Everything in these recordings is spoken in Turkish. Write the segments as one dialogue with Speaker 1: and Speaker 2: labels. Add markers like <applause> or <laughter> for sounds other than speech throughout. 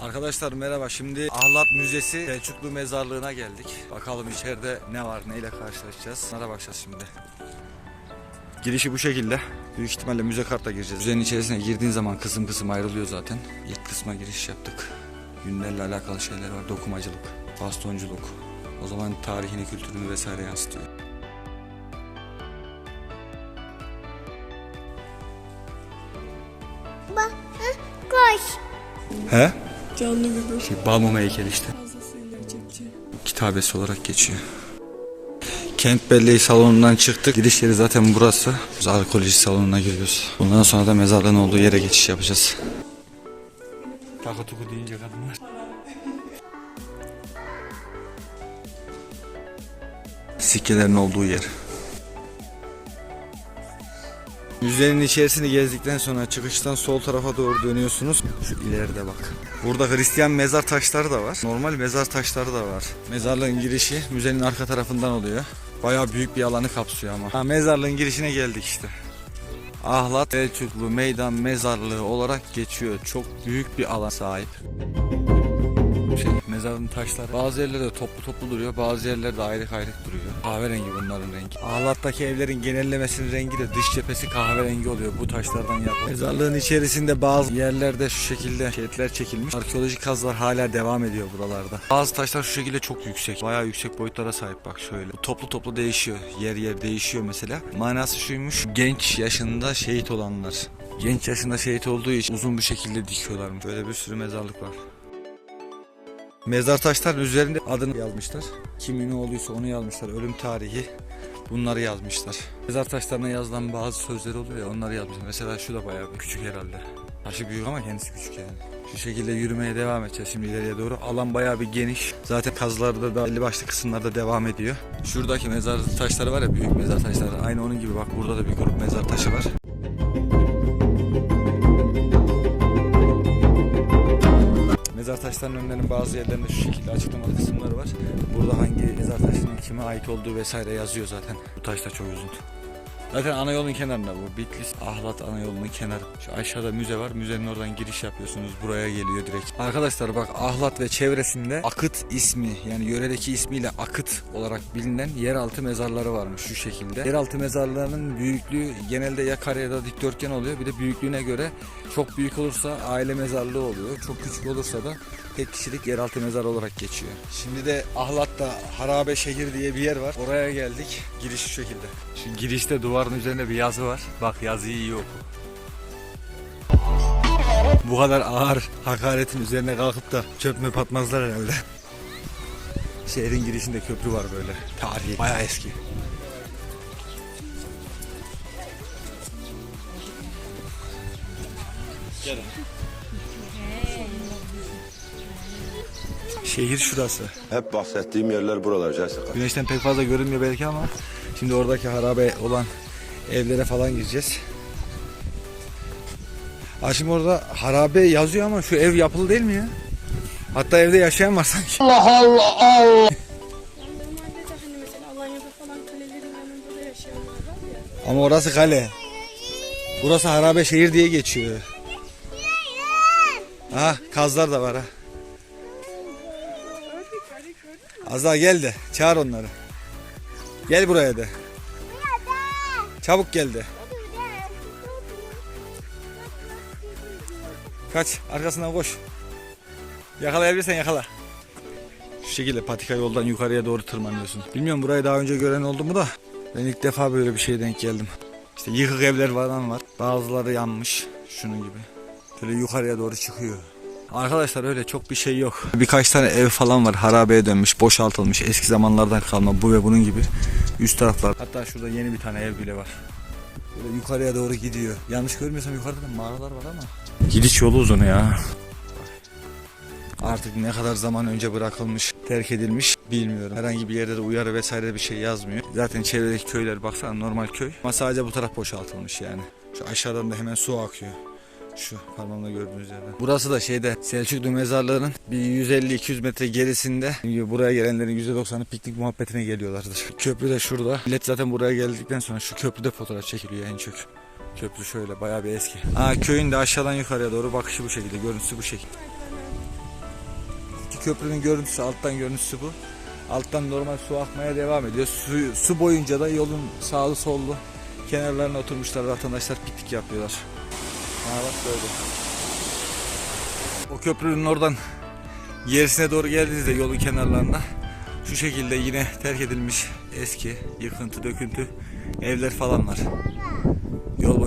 Speaker 1: Arkadaşlar merhaba. Şimdi Ahlat Müzesi Selçuklu Mezarlığı'na geldik. Bakalım içeride ne var, neyle karşılaşacağız. Bunlara bakacağız şimdi. Girişi bu şekilde. Büyük ihtimalle müze kartla gireceğiz. Müzenin içerisine girdiğin zaman kısım kısım ayrılıyor zaten. İlk kısma giriş yaptık. Günlerle alakalı şeyler var. Dokumacılık, bastonculuk. O zaman tarihini, kültürünü vesaire yansıtıyor.
Speaker 2: Hı, koş.
Speaker 1: He?
Speaker 3: Canlı gibi.
Speaker 1: Şey, Balmum heykeli işte.
Speaker 3: Fazlasıyla
Speaker 1: kitabesi olarak geçiyor. Kent Belleği salonundan çıktık. Gidiş yeri zaten burası. Biz arkeoloji salonuna giriyoruz. Bundan sonra da mezarlığın olduğu yere geçiş yapacağız. Takı tuku deyince kadınlar. Sikkelerin olduğu yer. Müzenin içerisini gezdikten sonra çıkıştan sol tarafa doğru dönüyorsunuz. Şu ileride bak. Burada Hristiyan mezar taşları da var. Normal mezar taşları da var. Mezarlığın girişi müzenin arka tarafından oluyor. Bayağı büyük bir alanı kapsıyor ama. Ha, mezarlığın girişine geldik işte. Ahlat Selçuklu Meydan Mezarlığı olarak geçiyor. Çok büyük bir alan sahip. Şey, mezarın taşları bazı yerlerde toplu toplu duruyor, bazı yerlerde ayrı ayrı duruyor. Kahverengi bunların rengi. Ahlat'taki evlerin genellemesinin rengi de dış cephesi kahverengi oluyor bu taşlardan yapılıyor. Mezarlığın içerisinde bazı yerlerde şu şekilde şeritler çekilmiş. Arkeolojik kazılar hala devam ediyor buralarda. Bazı taşlar şu şekilde çok yüksek. Bayağı yüksek boyutlara sahip bak şöyle. Toplu toplu değişiyor. Yer yer değişiyor mesela. Manası şuymuş. Genç yaşında şehit olanlar. Genç yaşında şehit olduğu için uzun bir şekilde dikiyorlarmış. Böyle bir sürü mezarlık var. Mezar taşların üzerinde adını yazmışlar. Kim ünlü olduysa onu yazmışlar. Ölüm tarihi bunları yazmışlar. Mezar taşlarına yazılan bazı sözler oluyor ya onları yazmışlar. Mesela şu da bayağı küçük herhalde. Taşı büyük ama kendisi küçük yani. Şu şekilde yürümeye devam edeceğiz şimdi ileriye doğru. Alan bayağı bir geniş. Zaten kazılarda da belli başlı kısımlarda devam ediyor. Şuradaki mezar taşları var ya büyük mezar taşları. Aynı onun gibi bak burada da bir grup mezar taşı var. Taşlarının önlerinin bazı yerlerinde şu şekilde açıklamalı kısımları var. Burada hangi mezar taşının kime ait olduğu vesaire yazıyor zaten. Bu taş da çok uzun. Zaten ana yolun kenarında bu. Bitlis Ahlat ana yolunun kenarı. Şu aşağıda müze var. Müzenin oradan giriş yapıyorsunuz. Buraya geliyor direkt. Arkadaşlar bak Ahlat ve çevresinde Akıt ismi yani yöredeki ismiyle Akıt olarak bilinen yeraltı mezarları varmış şu şekilde. Yeraltı mezarlarının büyüklüğü genelde ya kare ya da dikdörtgen oluyor. Bir de büyüklüğüne göre çok büyük olursa aile mezarlığı oluyor. Çok küçük olursa da tek kişilik yeraltı mezar olarak geçiyor. Şimdi de Ahlat'ta Harabe Şehir diye bir yer var. Oraya geldik. Giriş şu şekilde. Şu girişte duvarın üzerinde bir yazı var. Bak yazıyı iyi oku. Bu kadar ağır hakaretin üzerine kalkıp da çöp möp atmazlar herhalde. Şehrin girişinde köprü var böyle. Tarihi. Bayağı eski. Şehir şurası.
Speaker 4: Hep bahsettiğim yerler buralar Jessica.
Speaker 1: Güneşten pek fazla görünmüyor belki ama şimdi oradaki harabe olan evlere falan gireceğiz. Ha şimdi orada harabe yazıyor ama şu ev yapılı değil mi ya? Hatta evde yaşayan var sanki.
Speaker 3: Yaşayanlar var ya.
Speaker 1: Ama orası kale. Burası harabe şehir diye geçiyor. Ha kazlar da var ha. Azra gel de çağır onları. Gel buraya de. Çabuk gel de. Kaç arkasından koş. Yakalayabilirsen yakala. Şu şekilde patika yoldan yukarıya doğru tırmanıyorsun. Bilmiyorum burayı daha önce gören oldu mu da ben ilk defa böyle bir şeye denk geldim. İşte yıkık evler falan var. Bazıları yanmış. Şunun gibi. Böyle yukarıya doğru çıkıyor. Arkadaşlar öyle çok bir şey yok. Birkaç tane ev falan var. Harabeye dönmüş, boşaltılmış. Eski zamanlardan kalma bu ve bunun gibi. Üst taraflar. Hatta şurada yeni bir tane ev bile var. Böyle yukarıya doğru gidiyor. Yanlış görmüyorsam yukarıda da mağaralar var ama. Gidiş yolu uzun ya. Artık ne kadar zaman önce bırakılmış, terk edilmiş bilmiyorum. Herhangi bir yerde de uyarı vesaire bir şey yazmıyor. Zaten çevredeki köyler baksana normal köy. Ama sadece bu taraf boşaltılmış yani. Şu aşağıdan da hemen su akıyor. Şu parmağımda gördüğünüz yerden. Burası da şeyde Selçuklu mezarlığının bir 150-200 metre gerisinde. Buraya gelenlerin %90'ı piknik muhabbetine geliyorlardır. Köprü de şurada. Millet zaten buraya geldikten sonra şu köprüde fotoğraf çekiliyor en çok. Köprü şöyle bayağı bir eski. Aa köyün de aşağıdan yukarıya doğru bakışı bu şekilde, görüntüsü bu şekilde. köprünün görüntüsü, alttan görüntüsü bu. Alttan normal su akmaya devam ediyor. Su, su boyunca da yolun sağlı sollu kenarlarına oturmuşlar vatandaşlar piknik yapıyorlar. Böyle. O köprünün oradan gerisine doğru geldiğinizde yolun kenarlarına şu şekilde yine terk edilmiş eski yıkıntı döküntü evler falan var.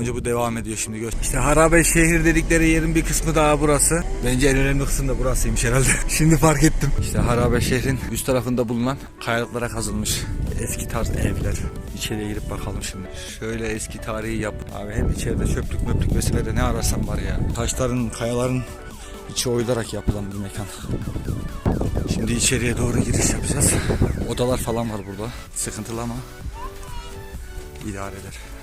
Speaker 1: Boyunca bu devam ediyor şimdi. gör. İşte harabe şehir dedikleri yerin bir kısmı daha burası. Bence en önemli kısım da burasıymış herhalde. <laughs> şimdi fark ettim. İşte harabe şehrin üst tarafında bulunan kayalıklara kazılmış eski tarz evler. İçeriye girip bakalım şimdi. Şöyle eski tarihi yapı. Abi hep içeride çöplük möplük vesaire ne ararsan var ya. Taşların, kayaların içi oyularak yapılan bir mekan. Şimdi içeriye doğru giriş yapacağız. Odalar falan var burada. Sıkıntılı ama idare eder.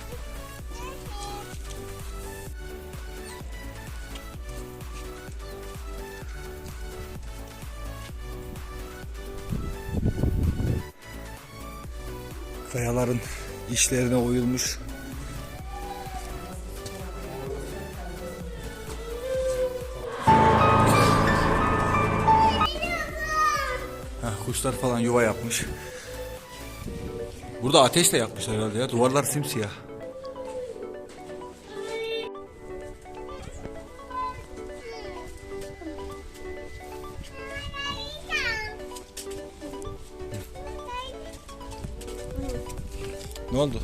Speaker 1: Kayaların işlerine oyulmuş. Heh, kuşlar falan yuva yapmış. Burada ateş de yakmışlar herhalde ya. Duvarlar simsiyah. Ne oldu?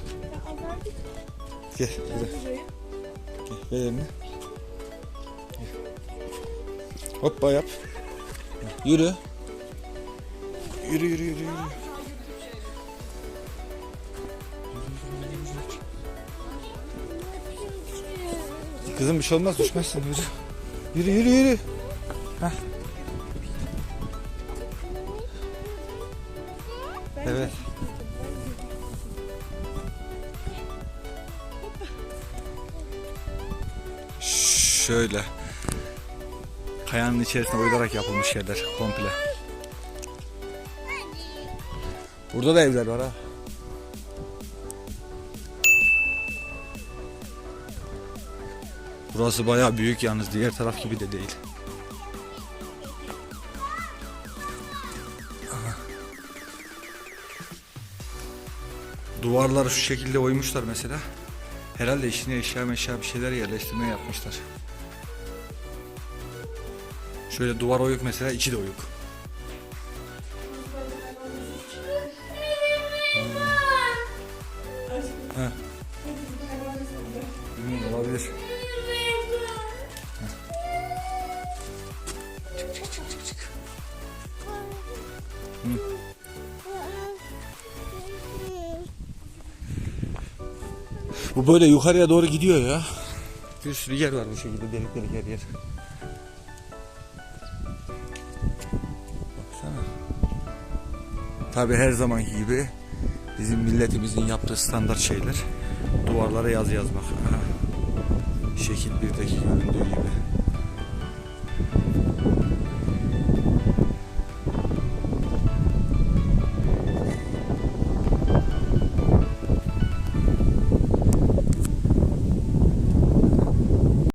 Speaker 1: Gel, gel. Gel. Gel. Hoppa yap. Yürü. Yürü yürü yürü yürü. Kızım bir şey olmaz düşmezsin yürü. Yürü yürü yürü. Heh. Evet. Şöyle. Kayanın içerisine oyularak yapılmış yerler komple. Burada da evler var ha. Burası bayağı büyük yalnız diğer taraf gibi de değil. Duvarları şu şekilde oymuşlar mesela. Herhalde içine eşya meşya bir şeyler yerleştirmeye yapmışlar. Şöyle duvar oyuk mesela içi de oyuk. Hmm. Bu böyle yukarıya doğru gidiyor ya. Bir sürü yer var bu şekilde delik delik her yer. Tabi her zamanki gibi bizim milletimizin yaptığı standart şeyler duvarlara yazı yazmak. Şekil birdeki göründüğü gibi.